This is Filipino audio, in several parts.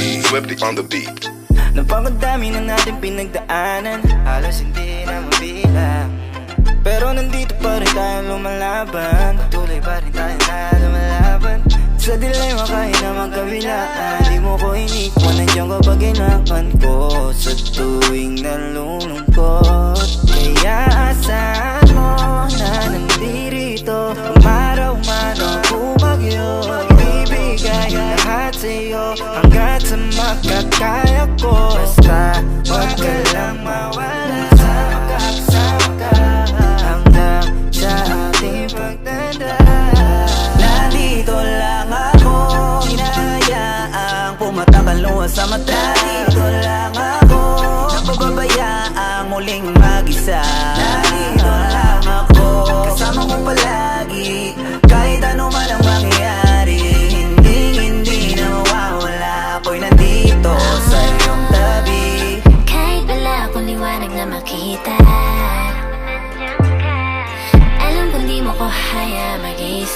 Swifty on the beat. Napakadami na natin pinagdaanan. Halos hindi na mabilang Pero nandito pa rin tayo lumalaban. Patuloy pa rin tayo na lumalaban. Sa dilema kahit na magkabilaan Di mo ko inikwan Nandiyan ka pag kailangan ko Sa tuwing nalulungkot sa'yo. Hanggat sa makakaya ko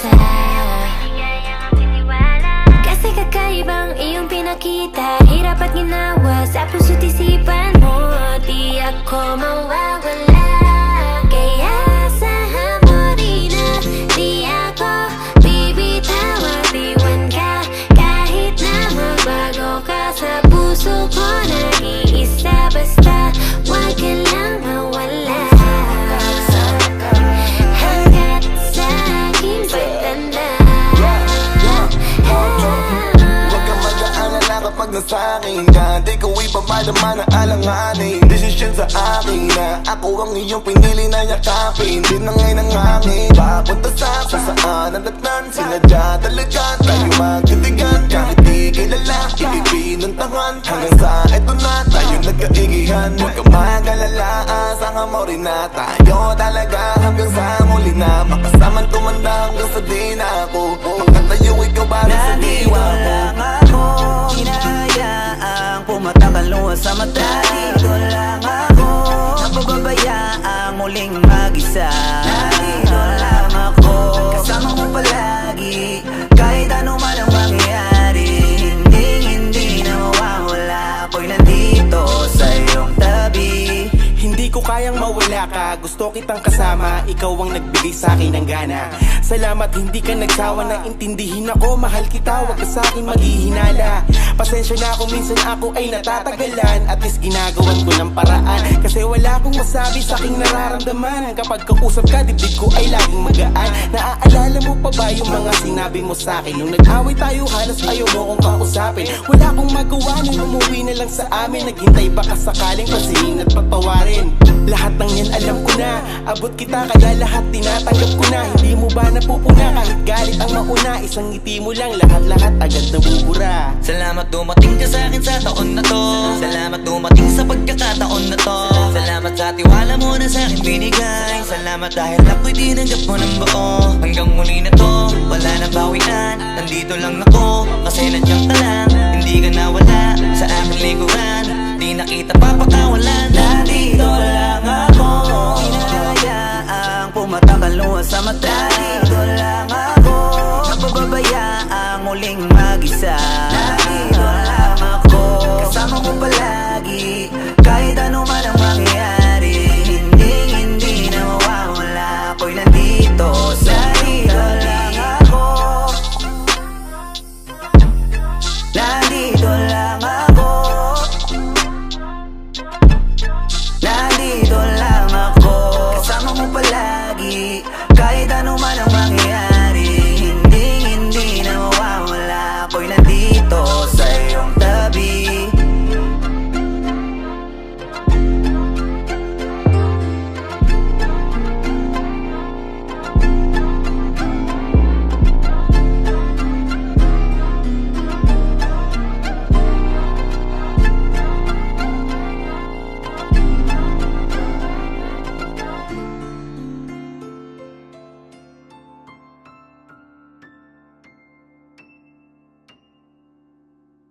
mag-isa Kasi kakaibang iyong pinakita Hirap at ginawa. Sa puso't isipan mo Di ako mawawala mag-aalala kapag nasa akin ka. Di ko ipapadama na alanganin. Desisyon sa akin na Ako ang iyong pinili na yakapin. Di na ngayon ang hangin Papunta sa kung saan ang datnan Sinadya talaga tayo magkatigan Kahit di kilala Ipipinuntahan Hanggang sa eto na tayo nagkaigihan. Huwag kang mag-alala Asahan mo rin na. Tayo talaga Hanggang sa muli na. Makasamang tumanda hanggang sa di na ako. Makatayo ikaw para sa diwa sa mata. Nandito lang ako. Napababayaang muling mag-isa? Nandito lang ako. Kasama mo palagi. Kahit ano man ang mangyayari Hindi, hindi na mawawala. Ako'y nandito sa iyong tabi ko kayang mawala ka. Gusto kitang kasama. Ikaw ang nagbigay sa akin ng gana. Salamat hindi ka nagsawa. Na intindihin ako. Mahal kita, wag ka sa akin maghihinala. Pasensya na kung minsan ako ay natatagalan. At least ginagawan ko ng paraan. Kasi wala akong masabi sa aking nararamdaman. Kapag kausap ka, dibdib ko ay laging magaan. Naaalala mo pa ba yung mga sinabi mo sa akin? Nung nag-away tayo, halos ayaw mo kong kausapin. Wala akong magawa nung umuwi na lang sa amin. Naghintay baka sakaling pasihin at patawarin Lahat ng yan alam ko na. Abot kita kaya lahat tinatanggap ko na. Hindi mo ba napupuna? Kahit galit ang mauna Isang ngiti mo lang lahat-lahat agad nabubura. Salamat dumating ka sa akin sa taon na to. Salamat dumating sa pagkakataon na to. Salamat sa tiwala mo na sa akin binigay. Salamat dahil ako'y tinanggap mo ng buo. Hanggang muli na to, wala na bawian. Nandito lang ako, kasi nandiyan ka once I'm a.